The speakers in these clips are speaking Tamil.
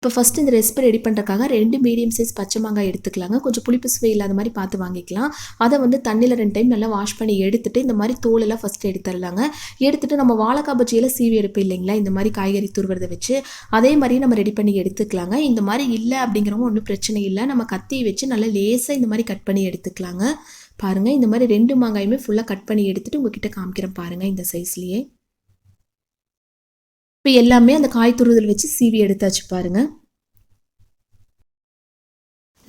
இப்போ ஃபஸ்ட் இந்த ரெசிபி ரெடி பண்ணுறக்காக ரெண்டு மீடியம் சைஸ் பச்சை மாங்காய் எடுத்துக்கலாங்க. கொஞ்சம் புளிப்பு சுவை இல்லாத மாதிரி பார்த்து வாங்கிக்கலாம். அதை வந்து தண்ணியில் ரெண்டு டைம் நல்லா வாஷ் பண்ணி எடுத்துட்டு இந்த மாதிரி தோலெல்லாம் ஃபஸ்ட்டு எடுத்துடலாங்க எடுத்துட்டு நம்ம வாழைக்காய் பஜ்ஜியில் சீவி எடுப்போம் இல்லைங்களா? இந்த மாதிரி காய்கறி துருவுறதை வச்சு. அதே மாதிரி நம்ம ரெடி பண்ணி எடுத்துக்கலாங்க. இந்த மாதிரி இல்லை அப்படிங்கிறவங்க ஒன்றும் பிரச்சனை இல்லை. நம்ம கத்தியை வச்சு நல்லா லேசாக இந்த மாதிரி கட் பண்ணி எடுத்துக்கலாங்க. பாருங்கள் இந்த மாதிரி ரெண்டு மாங்காயுமே ஃபுல்லாக கட் பண்ணி எடுத்துகிட்டு உங்ககிட்ட காமிக்கிறேன் பாருங்கள் இந்த சைஸ்லேயே இப்போ எல்லாமே அந்த காய் துருதல் வச்சு சீவி எடுத்தாச்சு பாருங்கள்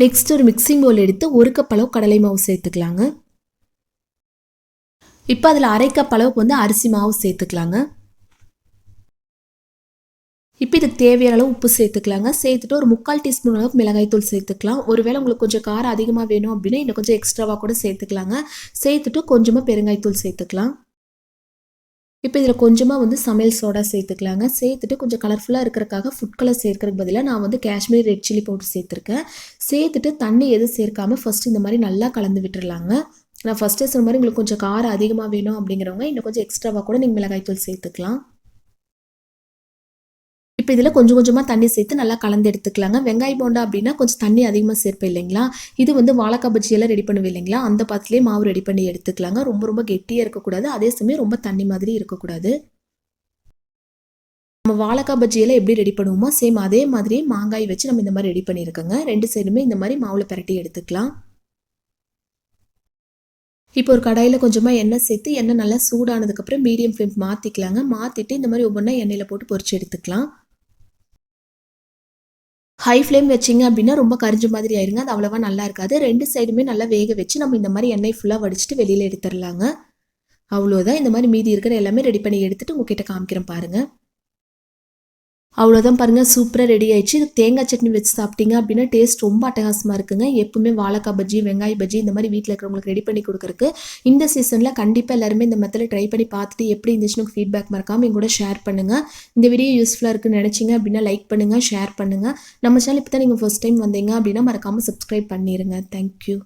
நெக்ஸ்ட் ஒரு மிக்சிங் பவுல் எடுத்து ஒரு கப் அளவு கடலை மாவு சேர்த்துக்கலாங்க. இப்போ அதில் அரை கப் அளவுக்கு வந்து அரிசி மாவு சேர்த்துக்கலாங்க. இப்போ இதுக்கு தேவையான அளவு உப்பு சேர்த்துக்கலாங்க. சேர்த்துட்டு ஒரு முக்கால் டீஸ்பூன் அளவுக்கு மிளகாய்த்தூள் சேர்த்துக்கலாம். ஒருவேளை உங்களுக்கு கொஞ்சம் காரம் அதிகமாக வேணும் அப்படின்னா இன்னும் கொஞ்சம் எக்ஸ்ட்ராவாக கூட சேர்த்துக்கலாங்க. சேர்த்துட்டு கொஞ்சமாக பெருங்காய்த்தூள் சேர்த்துக்கலாம். இப்போ இதில் கொஞ்சமாக வந்து சமையல் சோடா சேர்த்துக்கலாங்க. சேர்த்துட்டு கொஞ்சம் கலர்ஃபுல்லாக இருக்கிறக்காக ஃபுட் கலர் சேர்க்கறதுக்கு பதிலாக நான் வந்து காஷ்மீர் ரெட் சில்லி பவுடர் சேர்த்துருக்கேன். சேர்த்துட்டு தண்ணி எதுவும் சேர்க்காமல் ஃபஸ்ட் இந்த மாதிரி நல்லா கலந்து விட்டுறலாங்க. நான் ஃபஸ்ட்டே சொன்ன மாதிரி உங்களுக்கு கொஞ்சம் காரம் அதிகமாக வேணும் அப்படிங்கிறவங்க இன்னும் கொஞ்சம் எக்ஸ்ட்ராவாக கூட நீங்கள் மிளகாய்த்தூள் சேர்த்துக்கலாம். இப்போ இதில் கொஞ்சம் கொஞ்சமாக தண்ணி சேர்த்து நல்லா கலந்து எடுத்துக்கலாங்க. வெங்காய போண்டா அப்படின்னா கொஞ்சம் தண்ணி அதிகமாக சேர்ப்பேன் இல்லைங்களா? இது வந்து வாழைக்காய் பஜ்ஜியெல்லாம் ரெடி பண்ணுவேன் இல்லைங்களா? அந்த பாத்திலே மாவு ரெடி பண்ணி எடுத்துக்கலாங்க. ரொம்ப ரொம்ப கெட்டியாக இருக்கக்கூடாது. அதே சமயம் ரொம்ப தண்ணி மாதிரி இருக்கக்கூடாது. நம்ம வாழைக்காய் பஜ்ஜியெல்லாம் எப்படி ரெடி பண்ணுவோமோ சேம் அதே மாதிரி மாங்காய் வச்சு நம்ம இந்த மாதிரி ரெடி பண்ணியிருக்கோங்க. ரெண்டு சைடுமே இந்த மாதிரி மாவில் பரட்டி எடுத்துக்கலாம். இப்போ ஒரு கடாயில் கொஞ்சமாக எண்ணெய் சேர்த்து எண்ணெய் நல்லா சூடானதுக்கப்புறம் மீடியம் ஃப்ளேம் மாற்றிக்கலாங்க மாற்றிட்டு இந்த மாதிரி ஒவ்வொன்றா எண்ணெயில் போட்டு பொறிச்சு எடுத்துக்கலாம். ஹை ஃப்ளேம் வச்சிங்க அப்படின்னா ரொம்ப கரிஞ்ச மாதிரி ஆயிருங்க. அது அவ்வளோவா நல்லா இருக்காது. ரெண்டு சைடுமே நல்லா வேக வச்சு நம்ம இந்த மாதிரி எண்ணெய் ஃபுல்லாக வடிச்சிட்டு வெளியில் எடுத்துடலாங்க. அவ்வளோதான் இந்த மாதிரி மீதி இருக்கிற எல்லாமே ரெடி பண்ணி எடுத்துகிட்டு உங்ககிட்ட காமிக்கிறேன் பாருங்கள் அவ்வளோதான் பாருங்கள் சூப்பராக ரெடி ஆயிடுச்சு. தேங்காய் சட்னி வச்சு சாப்பிட்டீங்க அப்படின்னா டேஸ்ட் ரொம்ப அட்டகாசமாக இருக்குங்க. எப்பவுமே வாழைக்காய் பஜ்ஜி வெங்காய பஜ்ஜி இந்த மாதிரி வீட்டில் இருக்கிறவங்களுக்கு ரெடி பண்ணி கொடுக்குறக்கு இந்த சீசனில் கண்டிப்பாக எல்லாருமே இந்த மெத்தடில் ட்ரை பண்ணி பார்த்துட்டு எப்படி இருந்துச்சுன்னு ஃபீட்பேக் மறக்காமல் எங்கூட ஷேர் பண்ணுங்கள் இந்த வீடியோ யூஸ்ஃபுல்லாக இருக்குன்னு நினச்சிங்க அப்படின்னா லைக் பண்ணுங்கள் ஷேர் பண்ணுங்கள் நம்ம சேனல் இப்போ தான் நீங்கள் ஃபஸ்ட் டைம் வந்தீங்க அப்படின்னா மறக்காமல் சப்ஸ்கிரைப் பண்ணிடுங்க தேங்க்யூ